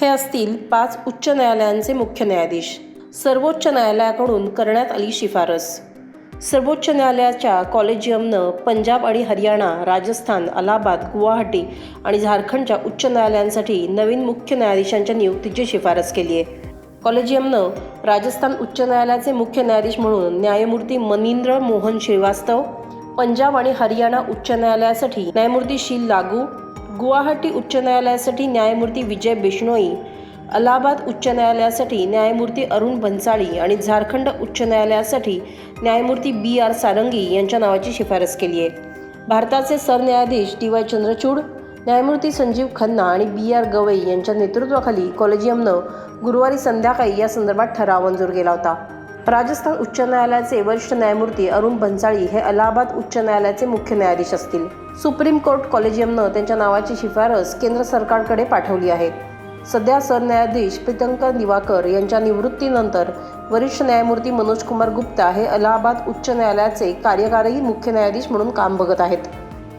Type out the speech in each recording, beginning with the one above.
हे असतील पाच उच्च न्यायालयांचे मुख्य न्यायाधीश. सर्वोच्च न्यायालयाकडून करण्यात आली शिफारस. सर्वोच्च न्यायालयाच्या कॉलेजियमनं पंजाब आणि हरियाणा राजस्थान अलाहाबाद गुवाहाटी आणि झारखंडच्या उच्च न्यायालयांसाठी नवीन मुख्य न्यायाधीशांच्या नियुक्तीची शिफारस केली आहे. कॉलेजियमनं राजस्थान उच्च न्यायालयाचे मुख्य न्यायाधीश म्हणून न्यायमूर्ती मनिंद्र मोहन श्रीवास्तव पंजाब आणि हरियाणा उच्च न्यायालयासाठी न्यायमूर्ती शील लागू गुवाहाटी उच्च न्यायालयासाठी न्यायमूर्ती विजय बिश्नोई अलाहाबाद उच्च न्यायालयासाठी न्यायमूर्ती अरुण भन्साळी आणि झारखंड उच्च न्यायालयासाठी न्यायमूर्ती बी आर सारंगी यांच्या नावाची शिफारस केली आहे. भारताचे सरन्यायाधीश डी वाय चंद्रचूड न्यायमूर्ती संजीव खन्ना आणि बी आर गवई यांच्या नेतृत्वाखाली कॉलेजियमनं गुरुवारी संध्याकाळी या संदर्भात ठराव मंजूर केला होता. राजस्थान उच्च न्यायालयाचे वरिष्ठ न्यायमूर्ती अरुण भन्साळी हे अलाहाबाद उच्च न्यायालयाचे मुख्य न्यायाधीश असतील. सुप्रीम कोर्ट कॉलेजियमनं त्यांच्या नावाची शिफारस केंद्र सरकारकडे पाठवली आहे. सध्या सरन्यायाधीश प्रीतंकर दिवाकर यांच्या निवृत्तीनंतर वरिष्ठ न्यायमूर्ती मनोज कुमार गुप्ता हे अलाहाबाद उच्च न्यायालयाचे कार्यकारी मुख्य न्यायाधीश म्हणून काम बघत आहेत.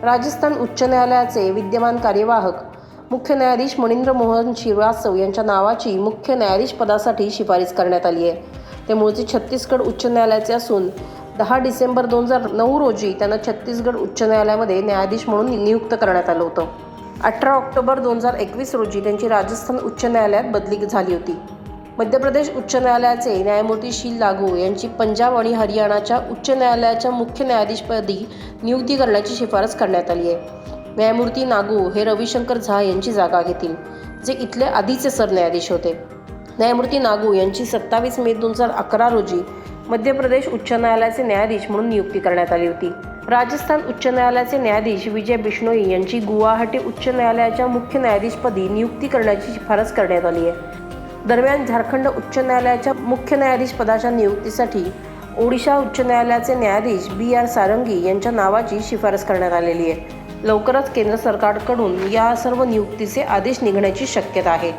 राजस्थान उच्च न्यायालयाचे विद्यमान कार्यवाहक मुख्य न्यायाधीश मणिंद्र मोहन श्रीवास्तव यांच्या नावाची मुख्य न्यायाधीश पदासाठी शिफारस करण्यात आली आहे. ते मूळचे छत्तीसगड उच्च न्यायालयाचे असून दहा डिसेंबर दोन हजार नऊ रोजी त्यांना छत्तीसगड उच्च न्यायालयामध्ये न्यायाधीश म्हणून नियुक्त करण्यात आलं होतं. अठरा ऑक्टोबर दोन हजार एकवीस रोजी त्यांची राजस्थान उच्च न्यायालयात बदली झाली होती. मध्य प्रदेश उच्च न्यायालयाचे न्यायमूर्ती शील लागू यांची पंजाब आणि हरियाणाच्या उच्च न्यायालयाच्या मुख्य न्यायाधीशपदी नियुक्ती करण्याची शिफारस करण्यात आली आहे. न्यायमूर्ती नागू हे रविशंकर झा यांची जागा घेतील जे इथले आधीचे सरन्यायाधीश होते. न्यायमूर्ती नागू यांची सत्तावीस मे दोन हजार अकरा रोजी मध्य प्रदेश उच्च न्यायालयाचे न्यायाधीश म्हणून नियुक्ती करण्यात आली होती. राजस्थान उच्च न्यायालयाचे न्यायाधीश विजय बिश्नोई यांची गुवाहाटी उच्च न्यायालयाच्या मुख्य न्यायाधीशपदी नियुक्ती करण्याची शिफारस करण्यात आली आहे. दरम्यान झारखंड उच्च न्यायालयाच्या मुख्य न्यायाधीश पदाच्या नियुक्तीसाठी ओडिशा उच्च न्यायालयाचे न्यायाधीश बी आर सारंगी यांच्या नावाची शिफारस करण्यात आलेली आहे. लवकरच केंद्र सरकारकडून या सर्व नियुक्तीचे आदेश निघण्याची शक्यता आहे.